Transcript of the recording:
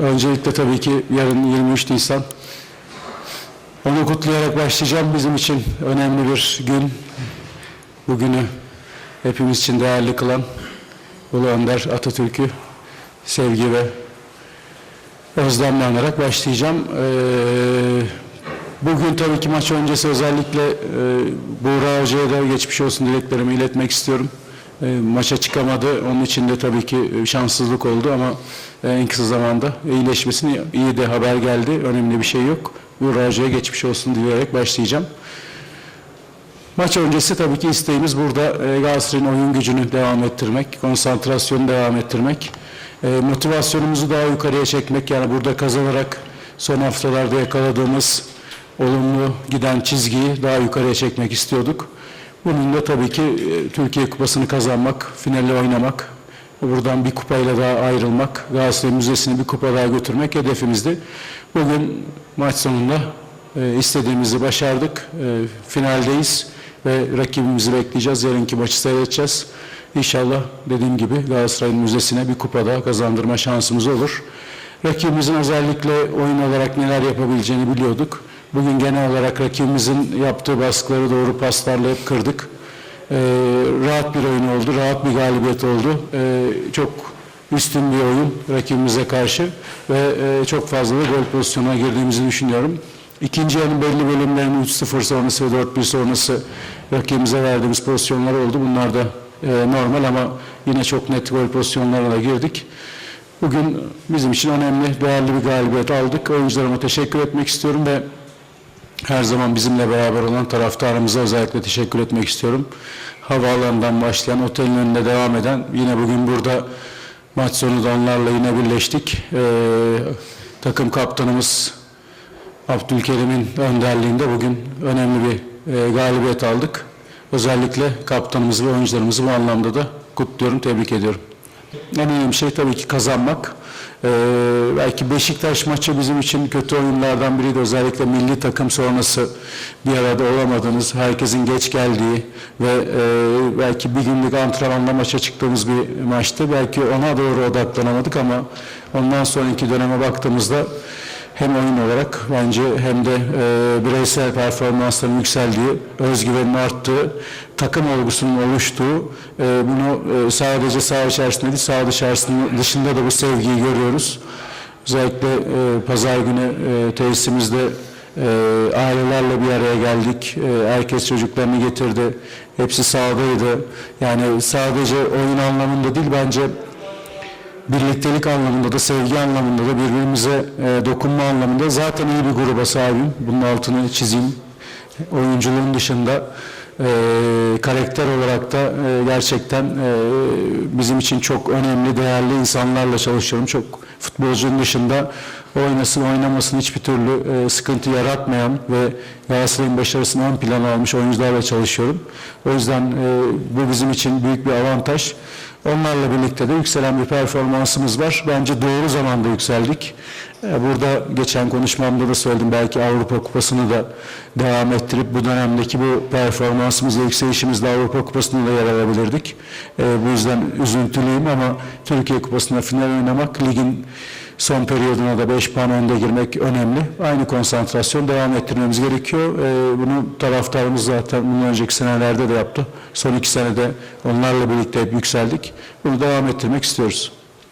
öncelikle tabii ki yarın 23 Nisan. Onu kutlayarak başlayacağım. Bizim için önemli bir gün. Bugünü hepimiz için değerli kılan Ulu Önder Atatürk'ü sevgi ve özlemle anarak başlayacağım. Ee, bugün tabii ki maç öncesi özellikle e, Buğra Hoca'ya da geçmiş olsun dileklerimi iletmek istiyorum. E, maça çıkamadı. Onun için de tabii ki şanssızlık oldu ama en kısa zamanda iyileşmesini iyi de haber geldi. Önemli bir şey yok. Buğra Hoca'ya geçmiş olsun dileyerek başlayacağım. Maç öncesi tabii ki isteğimiz burada e, Galatasaray'ın oyun gücünü devam ettirmek, konsantrasyonu devam ettirmek, e, motivasyonumuzu daha yukarıya çekmek. Yani burada kazanarak son haftalarda yakaladığımız olumlu giden çizgiyi daha yukarıya çekmek istiyorduk. Bunun da tabii ki e, Türkiye Kupası'nı kazanmak, finali oynamak, buradan bir kupayla daha ayrılmak, Galatasaray Müzesi'ni bir kupa daha götürmek hedefimizdi. Bugün maç sonunda e, istediğimizi başardık. E, finaldeyiz ve rakibimizi bekleyeceğiz. Yarınki maçı seyredeceğiz. İnşallah dediğim gibi Galatasaray'ın müzesine bir kupa daha kazandırma şansımız olur. Rakibimizin özellikle oyun olarak neler yapabileceğini biliyorduk. Bugün genel olarak rakibimizin yaptığı baskıları doğru paslarla hep kırdık. Ee, rahat bir oyun oldu, rahat bir galibiyet oldu. Ee, çok üstün bir oyun rakibimize karşı ve e, çok fazla da gol pozisyonuna girdiğimizi düşünüyorum. İkinci yarının belli bölümlerinin 3-0 sonrası ve 4-1 sonrası rakibimize verdiğimiz pozisyonlar oldu. Bunlar da e, normal ama yine çok net gol pozisyonlarına girdik. Bugün bizim için önemli, değerli bir galibiyet aldık. Oyuncularıma teşekkür etmek istiyorum ve her zaman bizimle beraber olan taraftarımıza özellikle teşekkür etmek istiyorum. Havaalanından başlayan, otelin önünde devam eden, yine bugün burada maç sonu da onlarla yine birleştik. Ee, takım kaptanımız Abdülkerim'in önderliğinde bugün önemli bir e, galibiyet aldık. Özellikle kaptanımızı ve oyuncularımızı bu anlamda da kutluyorum, tebrik ediyorum. En önemli şey tabii ki kazanmak. Ee, belki Beşiktaş maçı bizim için kötü oyunlardan biriydi. Özellikle milli takım sonrası bir arada olamadığınız, herkesin geç geldiği ve e, belki bir günlük antrenmanla maça çıktığımız bir maçtı. Belki ona doğru odaklanamadık ama ondan sonraki döneme baktığımızda hem oyun olarak bence hem de e, bireysel performansların yükseldiği, özgüvenin arttığı, takım olgusunun oluştuğu, e, bunu e, sadece saha içerisinde değil, saha dışarısında, dışında da bu sevgiyi görüyoruz. Özellikle e, pazar günü e, tesisimizde e, ailelerle bir araya geldik. E, herkes çocuklarını getirdi. Hepsi sahadaydı. Yani sadece oyun anlamında değil bence birliktelik anlamında da sevgi anlamında da birbirimize e, dokunma anlamında zaten iyi bir gruba sahibim. Bunun altını çizeyim. Oyunculuğun dışında e, karakter olarak da e, gerçekten e, bizim için çok önemli, değerli insanlarla çalışıyorum. Çok futbolcunun dışında oynasın oynamasın hiçbir türlü e, sıkıntı yaratmayan ve Galatasaray'ın başarısını ön plana almış oyuncularla çalışıyorum. O yüzden e, bu bizim için büyük bir avantaj. Onlarla birlikte de yükselen bir performansımız var. Bence doğru zamanda yükseldik. E, Burada geçen konuşmamda da söyledim. Belki Avrupa Kupası'nı da devam ettirip bu dönemdeki bu performansımızla, yükselişimizle Avrupa Kupası'nda da yer alabilirdik. E, Bu yüzden üzüntülüyüm ama Türkiye Kupası'nda final oynamak, ligin son periyoduna da 5 puan önde girmek önemli. Aynı konsantrasyon devam ettirmemiz gerekiyor. Ee, bunu taraftarımız zaten bundan önceki senelerde de yaptı. Son iki senede onlarla birlikte hep yükseldik. Bunu devam ettirmek istiyoruz.